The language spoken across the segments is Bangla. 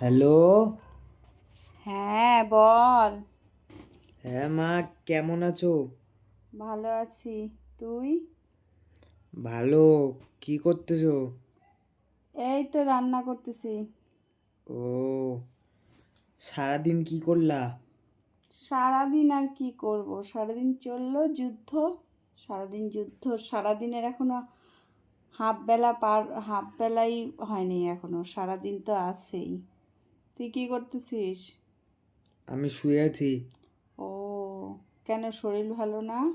হ্যালো? হ্যাঁ বল। হ্যাঁ মা কেমন আছো? ভালো আছি। তুই? ভালো। কি করতেছো? এই তো রান্না করতেছি। ও সারাদিন কি করলা? সারাদিন আর কি করব? সারাদিন চলল যুদ্ধ। সারাদিন যুদ্ধ। সারাদিনের এখনও হাফ বেলা পার হাফ বেলাই হয়নি এখনও। সারাদিন তো আছেই। তুই কি করতেছিস? আমি শুয়ে আছি। ও কেন শরীর ভালো না?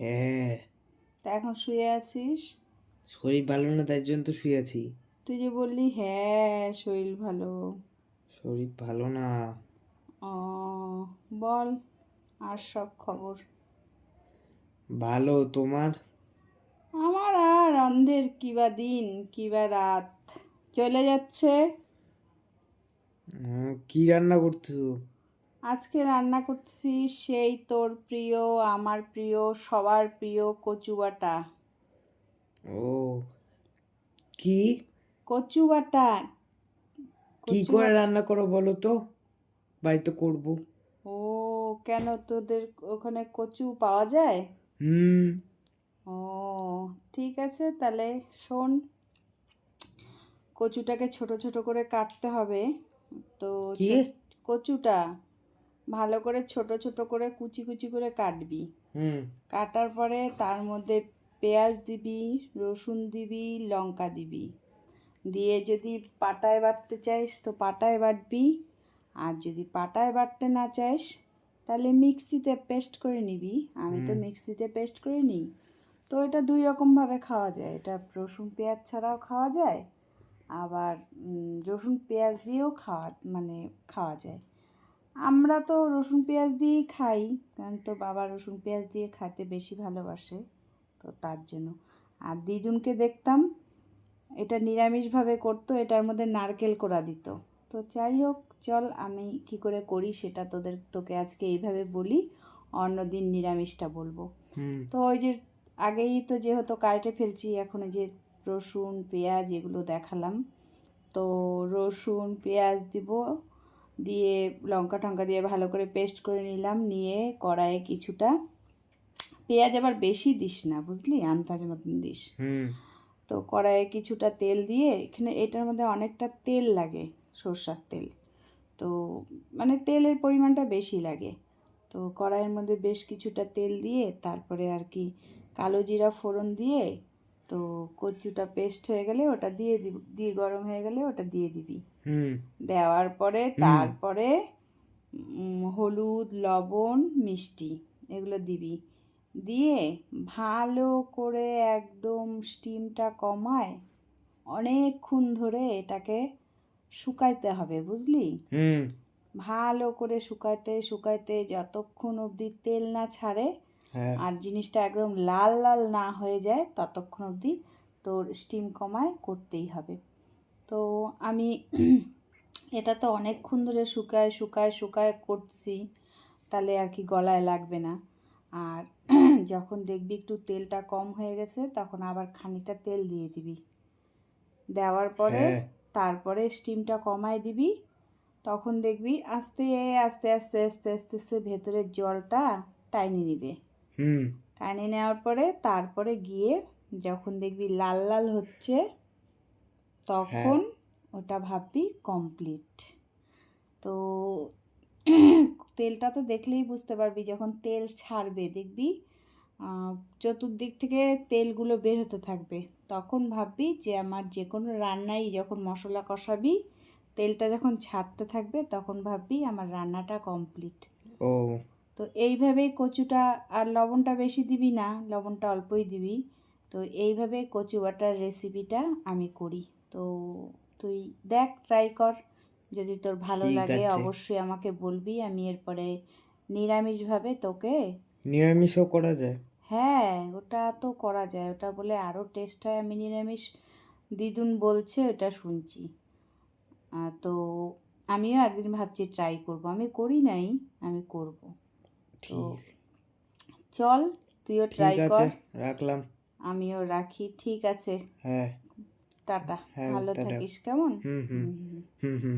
হ্যাঁ। তা এখন শুয়ে আছিস? শরীর ভালো না তাই জন্য তো শুয়ে আছি। তুই যে বললি হ্যাঁ শরীর ভালো। শরীর ভালো না। ও বল আর সব খবর? ভালো তোমার? আমার আর অন্ধের কিবা দিন কিবা রাত। চলে যাচ্ছে? কি রান্না করতেছো? আজকে রান্না করছি সেই তোর প্রিয় আমার প্রিয় সবার প্রিয় কচু বাটা। ও কি? কচু বাটা। কি করে রান্না করো বলো তো? বাড়িতে করব। ও কেন তোদের ওখানে কচু পাওয়া যায়? হুম। ও ঠিক আছে তাহলে শোন। কচুটাকে ছোট ছোট করে কাটতে হবে। তো? কচুটা ভালো করে ছোট ছোট করে কুচি কুচি করে কাটবি। হুম। কাটার পরে তার মধ্যে পেঁয়াজ দিবি রসুন দিবি লঙ্কা দিবি। দিয়ে যদি পাটায় বাটতে চাইস তো পাটায় বাটবি। আর যদি পাটায় বাটতে না চাইস তাহলে মিক্সিতে পেস্ট করে নিবি। আমি তো মিক্সিতে পেস্ট করে নিই তো এটা দুই রকমভাবে খাওয়া যায়। এটা রসুন পেঁয়াজ ছাড়াও খাওয়া যায়। আবার রসুন পেঁয়াজ দিয়েও খাওয়া মানে খাওয়া যায়। আমরা তো রসুন পেঁয়াজ দিয়েই খাই কারণ তো বাবা রসুন পেঁয়াজ দিয়ে খাইতে বেশি ভালোবাসে তো তার জন্য। আর দিদুনকে দেখতাম এটা নিরামিষভাবে করতো এটার মধ্যে নারকেল করা দিত। তো যাই হোক চল আমি কি করে করি সেটা তোদের তোকে আজকে এইভাবে বলি অন্যদিন নিরামিষটা বলব। তো ওই যে আগেই তো যেহেতু কাটে ফেলছি এখন যে রসুন পেঁয়াজ এগুলো দেখালাম। তো রসুন পেঁয়াজ দিব দিয়ে লঙ্কা টঙ্কা দিয়ে ভালো করে পেস্ট করে নিলাম নিয়ে কড়াইয়ে কিছুটা। পেঁয়াজ আবার বেশি দিস না বুঝলি? আন্দাজ মতন দিস। হুম। তো কড়াইয়ে কিছুটা তেল দিয়ে এখানে এটার মধ্যে অনেকটা তেল লাগে সর্ষার তেল। তো মানে তেলের পরিমাণটা বেশি লাগে। তো কড়াইয়ের মধ্যে বেশ কিছুটা তেল দিয়ে তারপরে আর কি কালো জিরা ফোড়ন দিয়ে তো কচুটা পেস্ট হয়ে গেলে ওটা দিয়ে দিব দিয়ে গরম হয়ে গেলে ওটা দিয়ে দিবি। হুম। দেওয়ার পরে তারপরে হলুদ লবণ মিষ্টি এগুলো দিবি। দিয়ে ভালো করে একদম স্টিমটা কমায় অনেকক্ষণ ধরে এটাকে শুকাইতে হবে বুঝলি? হুম। ভালো করে শুকাইতে শুকাইতে যতক্ষণ অবধি তেল না ছাড়ে আর জিনিসটা একদম লাল লাল না হয়ে যায় ততক্ষণ অবধি তোর স্টিম কমায় করতেই হবে তো আমি এটা তো অনেকক্ষণ ধরে শুকায় শুকায় শুকায় করছি তাহলে আর কি গলায় লাগবে না আর যখন দেখবি একটু তেলটা কম হয়ে গেছে তখন আবার খানিকটা তেল দিয়ে দিবি দেওয়ার পরে হ্যাঁ। তারপরে স্টিমটা কমায় দিবি তখন দেখবি আস্তে আস্তে আস্তে আস্তে আস্তে আস্তে ভেতরের জলটা টাইনি নিবে হুম। টাইনি নেওয়ার পরে তারপরে গিয়ে যখন দেখবি লাল লাল হচ্ছে তখন ওটা ভাববি কমপ্লিট তো তেলটা তো দেখলেই বুঝতে পারবি যখন তেল ছাড়বে দেখবি চতুর্দিক থেকে তেলগুলো বের হতে থাকবে। তখন ভাববি যে আমার যে কোনো রান্নাই যখন মশলা কষাবি তেলটা যখন ছাড়তে থাকবে তখন ভাববি আমার রান্নাটা কমপ্লিট ও তো এইভাবেই কচুটা আর লবণটা বেশি দিবি না লবণটা অল্পই দিবি। তো এইভাবে কচু বাটার রেসিপিটা আমি করি। তো তুই দেখ ট্রাই কর। যদি তোর ভালো লাগে অবশ্যই আমাকে বলবি আমি এরপরে নিরামিষভাবে তোকে নিরামিষও করা যায়। হ্যাঁ ওটা তো করা যায়। ওটা বলে আরও টেস্ট হয়। আমি নিরামিষ দিদুন বলছে ওটা শুনছি। তো আমিও একদিন ভাবছি ট্রাই করব। আমি করি নাই আমি করব। ঠিক। চল তুইও ট্রাই কর। রাখলাম। আমিও রাখি ঠিক আছে। হ্যাঁ। টাটা হ্যাঁ, ভালো থাকিস কেমন? হুম, হুম। হুম হুম।